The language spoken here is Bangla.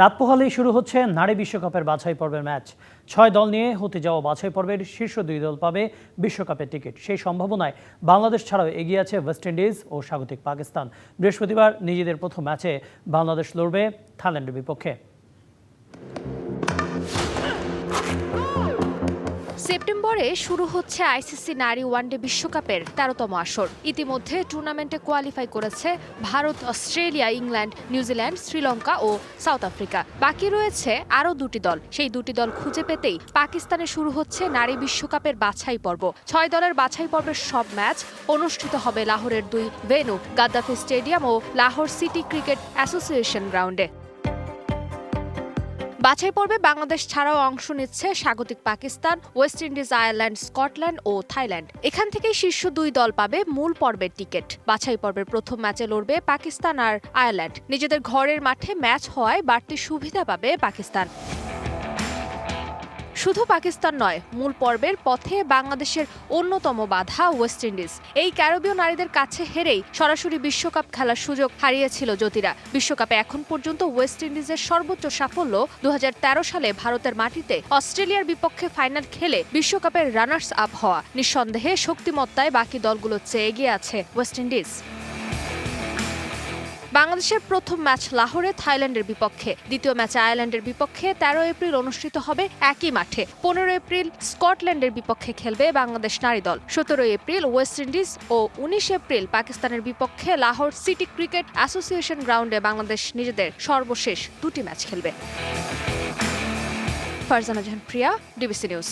রাত পোহালেই শুরু হচ্ছে নারী বিশ্বকাপের বাছাই পর্বের ম্যাচ। ছয় দল নিয়ে হতে যাওয়া বাছাই পর্বের শীর্ষ দুই দল পাবে বিশ্বকাপের টিকিট। সেই সম্ভাবনায় বাংলাদেশ ছাড়াও এগিয়ে আছে ওয়েস্ট ইন্ডিজ ও স্বাগতিক পাকিস্তান। বৃহস্পতিবার নিজেদের প্রথম ম্যাচে বাংলাদেশ লড়বে থাইল্যান্ডের বিপক্ষে। সেপ্টেম্বরে শুরু হচ্ছে আইসিসি নারী ওয়ানডে বিশ্বকাপের তেরোতম আসর। ইতিমধ্যে টুর্নামেন্টে কোয়ালিফাই করেছে Bharat, Australia, England, New Zealand, Sri Lanka ও সাউথ আফ্রিকা। বাকি রয়েছে আরও দুটি দল। সেই দুটি দল খুঁজে পেতেই পাকিস্তানে শুরু হচ্ছে নারী বিশ্বকাপের বাছাই পর্ব। ছয় দলের বাছাই পর্বের সব ম্যাচ অনুষ্ঠিত হবে লাহোরের দুই ভেনু, গাদ্দাফি স্টেডিয়াম ও লাহোর সিটি ক্রিকেট অ্যাসোসিয়েশন গ্রাউন্ডে। বাছাই পর্বে বাংলাদেশ ছাড়াও অংশ নিচ্ছে স্বাগতিক Pakistan, West Indies, Ireland, Scotland ও থাইল্যান্ড। এখান থেকে শীর্ষ দুই দল পাবে মূল পর্বের টিকিট। বাছাই পর্বের প্রথম ম্যাচে লড়বে পাকিস্তান আর আয়ারল্যান্ড। নিজেদের ঘরের মাঠে ম্যাচ হওয়ায় বাড়তি সুবিধা পাবে পাকিস্তান। শুধু পাকিস্তান নয়, মূল পর্বের পথে বাংলাদেশের অন্যতম বাধা ওয়েস্ট ইন্ডিজ। এই ক্যারবীয় নারীদের কাছে হেরেই সরাসরি বিশ্বকাপ খেলার সুযোগ হারিয়েছিল জ্যোতিরা। বিশ্বকাপে এখন পর্যন্ত ওয়েস্ট ইন্ডিজের সর্বোচ্চ সাফল্য দু হাজার তেরো সালে ভারতের মাটিতে অস্ট্রেলিয়ার বিপক্ষে ফাইনাল খেলে বিশ্বকাপের রানার্স আপ হওয়া। নিঃসন্দেহে শক্তিমত্তায় বাকি দলগুলোর চেয়ে এগিয়ে আছে ওয়েস্ট ইন্ডিজ। বাংলাদেশের প্রথম ম্যাচ লাহোরে থাইল্যান্ডের বিপক্ষে। দ্বিতীয় ম্যাচ আয়ারল্যান্ডের বিপক্ষে তেরো এপ্রিল অনুষ্ঠিত হবে একই মাঠে। পনেরো এপ্রিল স্কটল্যান্ডের বিপক্ষে খেলবে বাংলাদেশ নারী দল। সতেরো এপ্রিল ওয়েস্ট ইন্ডিজ ও উনিশ এপ্রিল পাকিস্তানের বিপক্ষে লাহোর সিটি ক্রিকেট অ্যাসোসিয়েশন গ্রাউন্ডে বাংলাদেশ নিজেদের সর্বশেষ দুটি ম্যাচ খেলবে। Farzana Jahan Priya, DBC news.